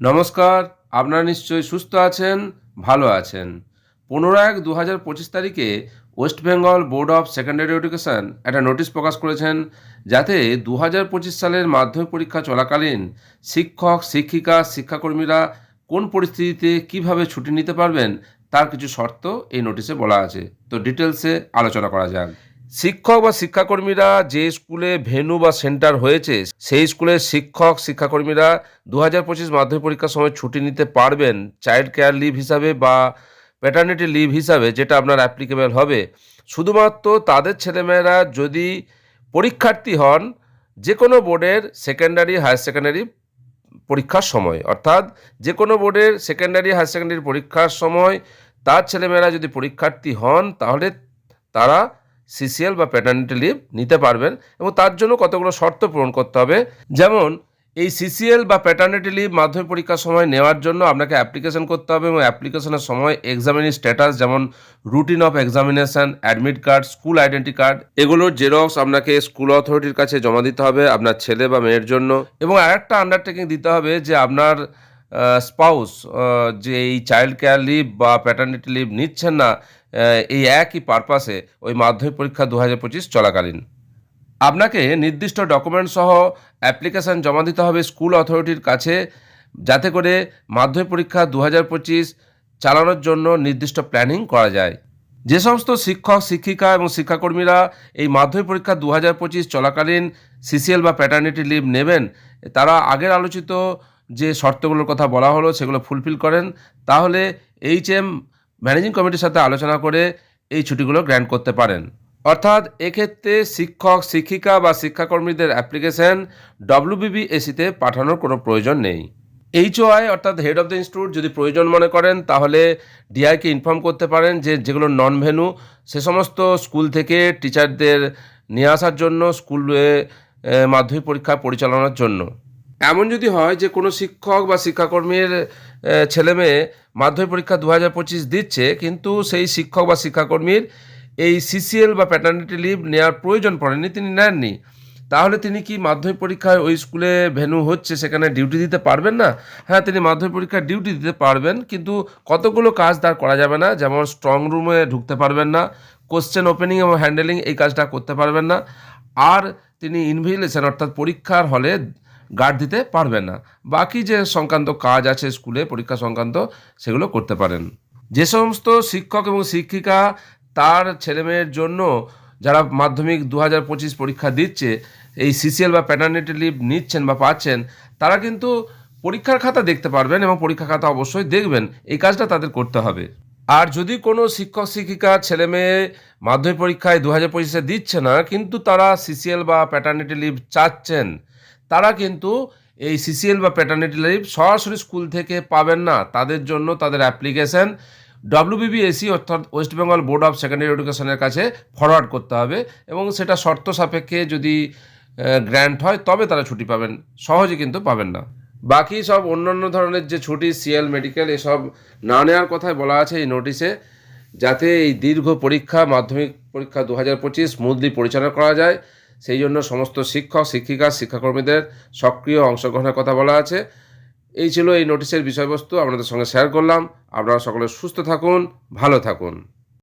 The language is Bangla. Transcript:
নমস্কার, আপনারা নিশ্চয়ই সুস্থ আছেন, ভালো আছেন। পনেরো এক দু হাজার পঁচিশ তারিখে West Bengal board of secondary education একটা নোটিশ প্রকাশ করেছেন, যাতে দু হাজার পঁচিশ সালের মাধ্যমিক পরীক্ষা চলাকালীন শিক্ষক, শিক্ষিকা, শিক্ষাকর্মীরা কোন পরিস্থিতিতে কীভাবে ছুটি নিতে পারবেন, তার কিছু শর্ত এই নোটিশে বলা আছে। তো ডিটেলসে আলোচনা করা যাক। শিক্ষক বা শিক্ষাকর্মীরা যে স্কুলে ভেন্যু বা সেন্টার হয়েছে, সেই স্কুলের শিক্ষক, শিক্ষাকর্মীরা দু হাজার পঁচিশ মাধ্যমিক পরীক্ষার সময় ছুটি নিতে পারবেন চাইল্ড কেয়ার লিভ হিসাবে বা প্যাটার্নিটি লিভ হিসাবে, যেটা আপনার অ্যাপ্লিকেবল হবে। শুধুমাত্র তাদের ছেলেমেয়েরা যদি পরীক্ষার্থী হন যে কোনো বোর্ডের সেকেন্ডারি হায়ার সেকেন্ডারি পরীক্ষার সময়। অর্থাৎ যে কোনো বোর্ডের সেকেন্ডারি হায়ার সেকেন্ডারি পরীক্ষার সময় তার ছেলেমেয়েরা যদি পরীক্ষার্থী হন, তাহলে তারা সিসিএল বা প্যাটার্নিটি লিভ নিতে পারবেন এবং তার জন্য কতগুলো শর্ত পূরণ করতে হবে। যেমন, এই সিসিএল বা প্যাটার্নিটি লিভ মাধ্যমিক পরীক্ষার সময় নেওয়ার জন্য আপনাকে অ্যাপ্লিকেশন করতে হবে এবং অ্যাপ্লিকেশনের সময় এক্সামিনি স্ট্যাটাস যেমন routine of examination admit card school identity card এগুলোর জেরক্স আপনাকে স্কুল অথরিটির কাছে জমা দিতে হবে আপনার ছেলে বা মেয়ের জন্য। এবং আরেকটা আন্ডারটেকিং দিতে হবে যে আপনার স্পাউস যে এই চাইল্ড কেয়ার লিভ বা প্যাটার্নিটি লিভ নিচ্ছেন না এই একই পারপাসে ওই মাধ্যমিক পরীক্ষা দু হাজার পঁচিশ চলাকালীন। আপনাকে নির্দিষ্ট ডকুমেন্ট সহ অ্যাপ্লিকেশান জমা দিতে হবে স্কুল অথরিটির কাছে, যাতে করে মাধ্যমিক পরীক্ষা দু হাজার পঁচিশ চালানোর জন্য নির্দিষ্ট প্ল্যানিং করা যায়। যে সমস্ত শিক্ষক, শিক্ষিকা এবং শিক্ষাকর্মীরা এই মাধ্যমিক পরীক্ষা দু হাজার পঁচিশ চলাকালীন সিসিএল বা প্যাটার্নিটি লিভ নেবেন, তারা আগের আলোচিত যে শর্তগুলোর কথা বলা হলো সেগুলো ফুলফিল করেন, তাহলে এইচ এম ম্যানেজিং কমিটির সাথে আলোচনা করে এই ছুটিগুলো গ্র্যান্ট করতে পারেন। অর্থাৎ এক্ষেত্রে শিক্ষক, শিক্ষিকা বা শিক্ষাকর্মীদের অ্যাপ্লিকেশন ডব্লিউবিবিএসিতে পাঠানোর কোনো প্রয়োজন নেই। এইচওআই অর্থাৎ হেড অফ দ্য ইনস্টিটিউট যদি প্রয়োজন মনে করেন, তাহলে ডিআইকে ইনফর্ম করতে পারেন যে যেগুলো নন ভেনু সে সমস্ত স্কুল থেকে টিচারদের নিয়ে আসার জন্য, স্কুলে মাধ্যমিক পরীক্ষা পরিচালনার জন্য। এমন যদি হয় যে কোনো শিক্ষক বা শিক্ষাকর্মীর ছেলে মেয়ে মাধ্যমিক পরীক্ষা দু হাজার পঁচিশ দিচ্ছে, কিন্তু সেই শিক্ষক বা শিক্ষাকর্মীর এই সিসিএল বা প্যাটার্নিটি লিভ নেওয়ার প্রয়োজন পড়েনি, তিনি নেননি। তাহলে তিনি কি মাধ্যমিক পরীক্ষায় ওই স্কুলে ভেনু হচ্ছে, সেখানে ডিউটি দিতে পারবেন না? হ্যাঁ তিনি মাধ্যমিক পরীক্ষায় ডিউটি দিতে পারবেন, কিন্তু কতগুলো কাজ তার করা যাবে না, যেমন স্ট্রং রুমে ঢুকতে পারবেন না কোশ্চেন ওপেনিং এবং হ্যান্ডেলিং এই কাজটা করতে পারবেন না, আর তিনি ইনভিলেশন অর্থাৎ পরীক্ষার হলে গার্ড দিতে পারবেন না। বাকি যে সংক্রান্ত কাজ আছে স্কুলে, পরীক্ষা সংক্রান্ত, সেগুলো করতে পারেন। যে সমস্ত শিক্ষক এবং শিক্ষিকা তার ছেলেমেয়ের জন্য যারা মাধ্যমিক দু হাজার পঁচিশ পরীক্ষা দিচ্ছে, এই সিসিএল বা প্যাটার্নিটি লিভ নিচ্ছেন বা পাচ্ছেন, তারা কিন্তু পরীক্ষার খাতা দেখতে পারবেন এবং পরীক্ষা খাতা অবশ্যই দেখবেন। এই কাজটা তাদের করতে হবে। আর যদি কোনো শিক্ষক, শিক্ষিকা ছেলে মেয়ে মাধ্যমিক পরীক্ষায় দু হাজার পঁচিশে দিচ্ছে না, কিন্তু তারা সিসিএল বা প্যাটার্নিটি লিভ চাচ্ছেন তারা কিন্তু এই সিসিএল বা প্যাটার্নিটি লিভ সরাসরি স্কুল থেকে পাবেন না। তাদের জন্য তাদের অ্যাপ্লিকেশন ডব্লিউবিবিএসি অর্থাৎ West Bengal board of secondary এডুকেশনের কাছে ফরওয়ার্ড করতে হবে এবং সেটা শর্ত সাপেক্ষে যদি গ্র্যান্ট হয় তবে তারা ছুটি পাবেন। সহজে কিন্তু পাবেন না। বাকি সব অন্যান্য ধরনের যে ছুটি সিএল মেডিকেল এসব না নেওয়ার কথাই বলা আছে এই নোটিশে যাতে এই দীর্ঘ পরীক্ষা, মাধ্যমিক পরীক্ষা দু হাজার পঁচিশ স্মুথলি পরিচালনা করা যায়। সেই জন্য সমস্ত শিক্ষক, শিক্ষিকা, শিক্ষাকর্মীদের সক্রিয় অংশগ্রহণের কথা বলা আছে। এই ছিল এই নোটিশের বিষয়বস্তু। আপনাদের সঙ্গে শেয়ার করলাম। আপনারা সকলে সুস্থ থাকুন, ভালো থাকুন।